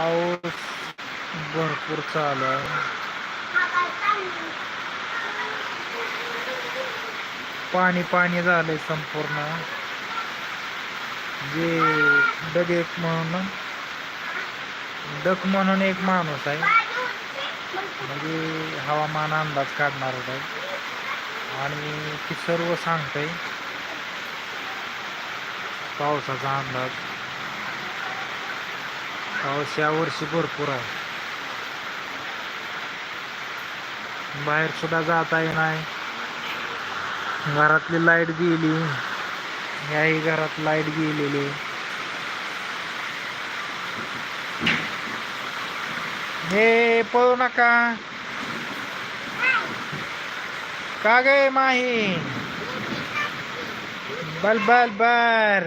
पाऊस भरपूर चालू आहे. पाणी पाणी झालंय संपूर्ण. जे डग एक म्हणून डक म्हणून एक माणूस आहे. म्हणजे हवामान अंदाज काढणार आहे आणि ती सर्व सांगतंय. पावसाचा अंदाज. पाऊस यावर्षी भरपूर आहे. बाहेर सुद्धा जाता नाही. घरातली लाइट गेली. याही घरात लाइट गेलेली. हे पळू नका. का गे माही? बल बल बर.